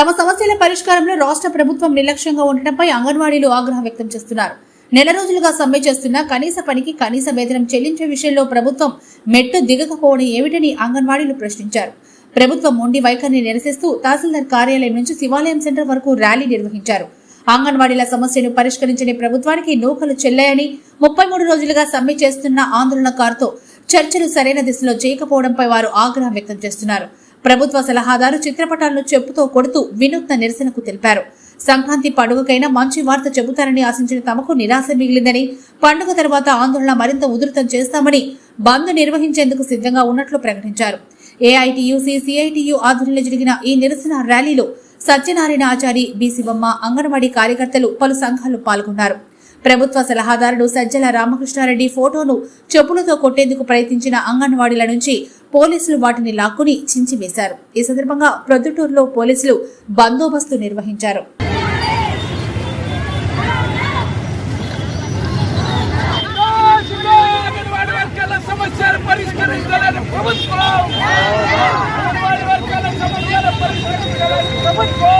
తమ సమస్యల పరిష్కారంలో రాష్ట్ర ప్రభుత్వం నిర్లక్ష్యంగా ఉండటంపై అంగన్వాడీలు ఆగ్రహం వ్యక్తం చేస్తున్నారు. నెల రోజులుగా సమ్మె చేస్తున్న కనీస పనికి కనీస వేతనం చెల్లించే విషయంలో ప్రభుత్వం మెట్టు దిగకపోవడం ఏమిటని అంగన్వాడీలు ప్రశ్నించారు. ప్రభుత్వం మొండి వైఖరిని నిరసిస్తూ తహసీల్దార్ కార్యాలయం నుంచి శివాలయం సెంటర్ వరకు ర్యాలీ నిర్వహించారు. అంగన్వాడీల సమస్యను పరిష్కరించని ప్రభుత్వానికి నూకలు చెల్లాయని ముప్పై మూడు రోజులుగా సమ్మె చేస్తున్న ఆందోళనకారుతో చర్చలు సరైన దిశలో చేయకపోవడంపై వారు ఆగ్రహం వ్యక్తం చేస్తున్నారు. ప్రభుత్వ సలహాదారు చిత్రపటాలను చెప్పుతో కొడుతూ వినూత్న నిరసనకు తెలిపారు. సంక్రాంతి పండుగకైనా మంచి వార్త చెబుతారని ఆశించిన తమకు నిరాశ మిగిలిందని పండుగ తర్వాత ఆందోళన మరింత ఉధృతం చేస్తామని బంద్ నిర్వహించేందుకు సిద్ధంగా ఉన్నట్లు ప్రకటించారు. ఏఐటియుసి సిఐటియు ఆధ్వర్యంలో జరిగిన ఈ నిరసన ర్యాలీలో సత్యనారాయణ ఆచారి బీసీబొమ్మ అంగన్వాడీ కార్యకర్తలు పలు సంఘాలు పాల్గొన్నారు. ప్రభుత్వ సలహాదారుడు సజ్జల రామకృష్ణారెడ్డి ఫోటోను చెప్పులతో కొట్టేందుకు ప్రయత్నించిన అంగన్వాడీల నుంచి పోలీసులు వాటిని లాక్కుని చించివేశారు. ఈ సందర్భంగా ప్రొద్దుటూరులో పోలీసులు బందోబస్తు నిర్వహించారు. ప్రభుత్వం.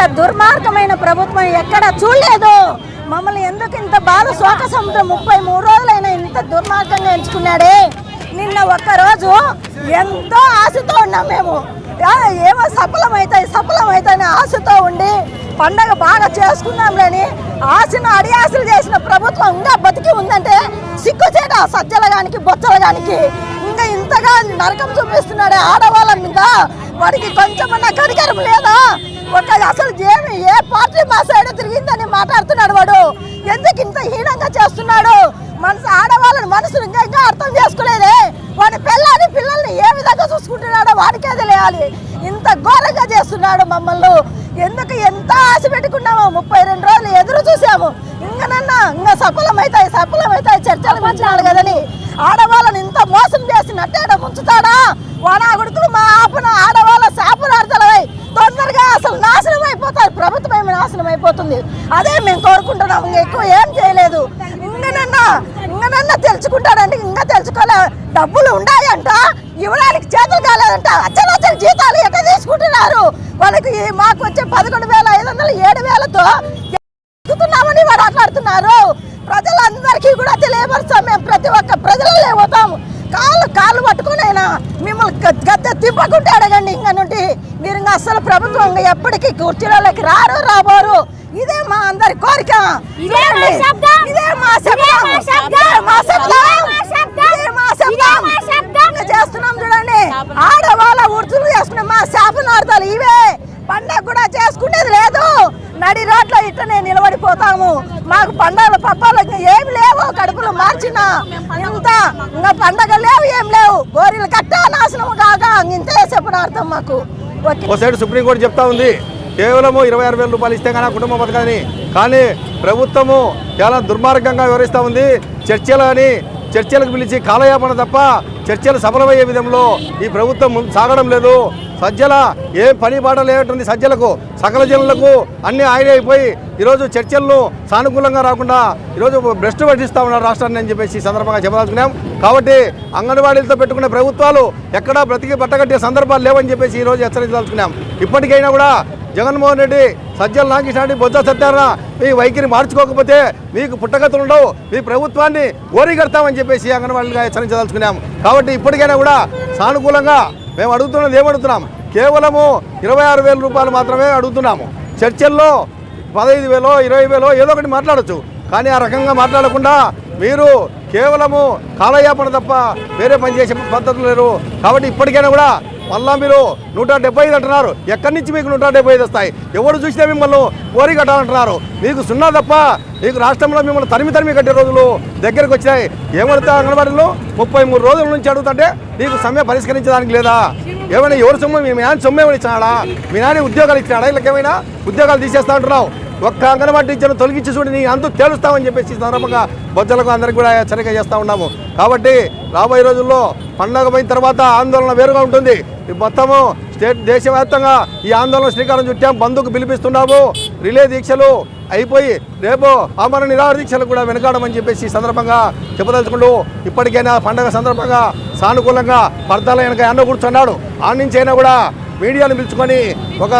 ఇంత దుర్మార్గమైన ప్రభుత్వం ఎక్కడ చూడలేదు. మమ్మల్ని ఎందుకు ఇంత బాధ శోక సముద్రం ముప్పై మూడు రోజులైనా ఇంత దుర్మార్గంగా ఎంచుకున్నాడే? నిన్న ఒక్కరోజు ఎంతో ఆశతో ఉన్నాం మేము. ఆ, ఏమో సఫలమవుతాయి సఫలమవుతాయని ఆశతో ఉండి పండగ బాగా చేసుకున్నాంలేని ఆశను అడియాసలు చేసిన ప్రభుత్వం ఇంకా బతికి ఉందంటే సిగ్గుచేట సజ్జలగానికి బొచ్చలగానికి. ఇంకా ఇంతగా నరకం చూపిస్తున్నాడే ఆడవాళ్ళ మీద. వాడికి కొంచెమన్నా కరికరం లేదా? ఒక అసలు ఏమి ఏ పార్టీ మా సైడ్ తిరిగిందని మాట్లాడుతున్నాడు వాడు. ఎందుకు ఇంత హీనంగా చేస్తున్నాడు? మనసు ఆడవాళ్ళని మనసును ఇంకా ఇంకా అర్థం చేసుకోలేదే. వాడి పిల్లని పిల్లల్ని ఏ విధంగా చూసుకుంటున్నాడో వాడికే తెలియాలి. ఇంత ఘోరంగా చేస్తున్నాడు మమ్మల్ని. ఎందుకు ఎంత ఆశ పెట్టుకున్నామో ముప్పై రెండు రోజులు ఎదురు చూసాము. ఇంకనన్నా ఇంకా సఫలమవుతాయి సఫలమవుతాయి చర్చలు మంచినాడు కదని. ఆడవాళ్ళని ఇంత మోసం చేసి నట్టేట ముంచుతాడా? వానా కొడుకులు మా ఆపన ఆడవాళ్ళ శాపనార్థలై అసలు నాశనం అయిపోతారు. ప్రభుత్వం ఏమి నాశనం అయిపోతుంది? అదే మేము కోరుకుంటున్నాము ఇంకా ఎక్కువ ఏం చేయలేదు. ఇంకనన్నా ఇంకనన్నా తెలుసుకుంటాడంటే ఇంకా తెలుసుకోలే. డబ్బులు ఉన్నాయంట ఇవ్వడానికి చేతులు కాలేదంట. అచ్చనచ్చని జీతాలు ఎక్కడ తీసుకుంటున్నారు? వాళ్ళకి మాకు వచ్చే పదకొండు వేల ఐదు వందలు ఏడు వేలతో ఎక్కుతున్నామని మాట్లాడుతున్నారు. ప్రజలందరికీ కూడా తెలియపరుస్తాం. మేము ప్రతి ఒక్క ప్రజలే పోతాము కాళ్ళు కాళ్ళు పట్టుకునైనా గద్దె తిప్పకుంటే అడగండి. ఇంకా నుండి మీరు ఇంకా అసలు ప్రభుత్వం ఎప్పటికీ కుర్చీలలోకి రారు రాబోరు. ఇదే మా అందరి కోరిక. ఇదే మా. శబ్దం. ఇదే మా శబ్దం. చేస్తున్నాం చూడండి. ఆడవాళ్ళ ఉడుతులు చేసుకునే మా శాపనార్థాలు ఇవే. పండగ కూడా చేసుకునేది లేదు. నడి రోడ్లో ఇట్లనే నిలబడిపోతాము. మాకు పండగలు పప్పాలు ఏమి లేవు. కడుపులు మార్చిన. ఇంత ఇంకా పండగలు లేవు ఏం లేవు. గోరీలు కట్టా నాశనం కాక ఇంతే చెప్పనార్థం మాకు. ఓకే. ఓ సైడ్ సుప్రీంకోర్టు చెప్తా ఉంది. కేవలము ఇరవై ఆరు వేల రూపాయలు ఇస్తే కానీ కుటుంబ బతకని కానీ ప్రభుత్వము చాలా దుర్మార్గంగా వివరిస్తూ ఉంది. చర్చలు అని చర్చలకు పిలిచి కాలయాపన తప్ప చర్చలు సఫలమయ్యే విధంలో ఈ ప్రభుత్వం ముందు సాగడం లేదు. సజ్జల ఏం పని పాట లేనటువంటి సజ్జలకు సకల జనులకు అన్ని ఆయన అయిపోయి ఈరోజు చర్చలను సానుకూలంగా రాకుండా ఈరోజు భ్రష్టు పట్టిస్తూ ఉన్నారు రాష్ట్రాన్ని అని చెప్పేసి ఈ సందర్భంగా చెప్పదలుచుకున్నాం. కాబట్టి అంగన్వాడీలతో పెట్టుకునే ప్రభుత్వాలు ఎక్కడా బ్రతికి పట్టగట్టే సందర్భాలు లేవని చెప్పేసి ఈరోజు హెచ్చరించదలుచుకున్నాం. ఇప్పటికైనా కూడా జగన్మోహన్ రెడ్డి సజ్జల నాగేశ్వర బొజ్జ సత్యారా మీ వైఖరి మార్చుకోకపోతే మీకు పుట్టగతులు ఉండవు. మీ ప్రభుత్వాన్ని ఓరిగడతామని చెప్పేసి అంగన్వాడీలుగా హెచ్చరించదలుచుకున్నాం. కాబట్టి ఇప్పటికైనా కూడా సానుకూలంగా మేము అడుగుతున్నది ఏమడుగుతున్నాం? కేవలము ఇరవై ఆరు వేల రూపాయలు మాత్రమే అడుగుతున్నాము. చర్చల్లో పదహైదు వేలో ఇరవై వేలో ఏదో ఒకటి మాట్లాడొచ్చు. కానీ ఆ రకంగా మాట్లాడకుండా మీరు కేవలము కాలయాపన తప్ప వేరే పని చేసే పద్ధతులు లేరు. కాబట్టి ఇప్పటికైనా కూడా మళ్ళా మీరు నూట డెబ్బై ఐదు అంటున్నారు. ఎక్కడి నుంచి మీకు నూట డెబ్బై ఐదు వస్తాయి? ఎవరు చూసినా మిమ్మల్ని ఓరి కట్టాలంటున్నారు. మీకు సున్నా తప్ప మీకు రాష్ట్రంలో మిమ్మల్ని తరిమి తరిమి కట్టే రోజులు దగ్గరకు వచ్చినాయి. ఏమడుతా అంగన్వాడీలో? ముప్పై మూడు రోజుల నుంచి అడుగుతుంటే నీకు సమ్మె పరిష్కరించడానికి లేదా? ఏమైనా ఎవరు సొమ్ము మీ నాన్న సొమ్ము ఏమైనా ఇచ్చినాడా? మీ నాన్న ఉద్యోగాలు ఇచ్చినాడా? వీళ్ళకి ఏమైనా ఉద్యోగాలు తీసేస్తా అంటున్నావు. ఒక్క అంగన్వాడీ టీచర్ను తొలగించి చూడు నీ అంతు తేలుస్తామని చెప్పేసి సందర్భంగా బొజ్జలకు అందరికి కూడా హెచ్చరిక చేస్తూ ఉన్నాము. కాబట్టి రాబోయే రోజుల్లో పండగ పోయిన తర్వాత ఆందోళన వేరుగా ఉంటుంది. మొత్తము స్టేట్ దేశవ్యాప్తంగా ఈ ఆందోళన శ్రీకారం చుట్టాం బంధుకు పిలిపిస్తున్నాము. రిలే దీక్షలు అయిపోయి రేపు ఆమరణ నిరాహార దీక్షలు కూడా వెనకాడమని చెప్పేసి ఈ సందర్భంగా చెప్పదలుచుకుంటూ ఇప్పటికైనా పండగ సందర్భంగా సానుకూలంగా పర్దాల వెనక అన్న కూర్చున్నాడు. ఆ నుంచి అయినా కూడా మీడియాను పిలుచుకొని ఒక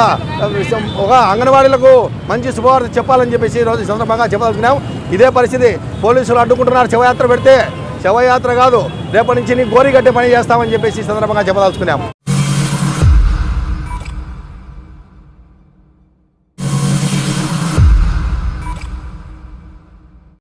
ఒక అంగన్వాడీలకు మంచి శుభవార్త చెప్పాలని చెప్పేసి ఈరోజు సందర్భంగా చెప్పదలుచుకున్నాం. ఇదే పరిస్థితి పోలీసులు అడ్డుకుంటున్నారు. శవయాత్ర పెడితే శవయాత్ర కాదు రేపటి నుంచి నీ కట్టే పని చేస్తామని చెప్పేసి సందర్భంగా చెప్పదలుచుకున్నాం.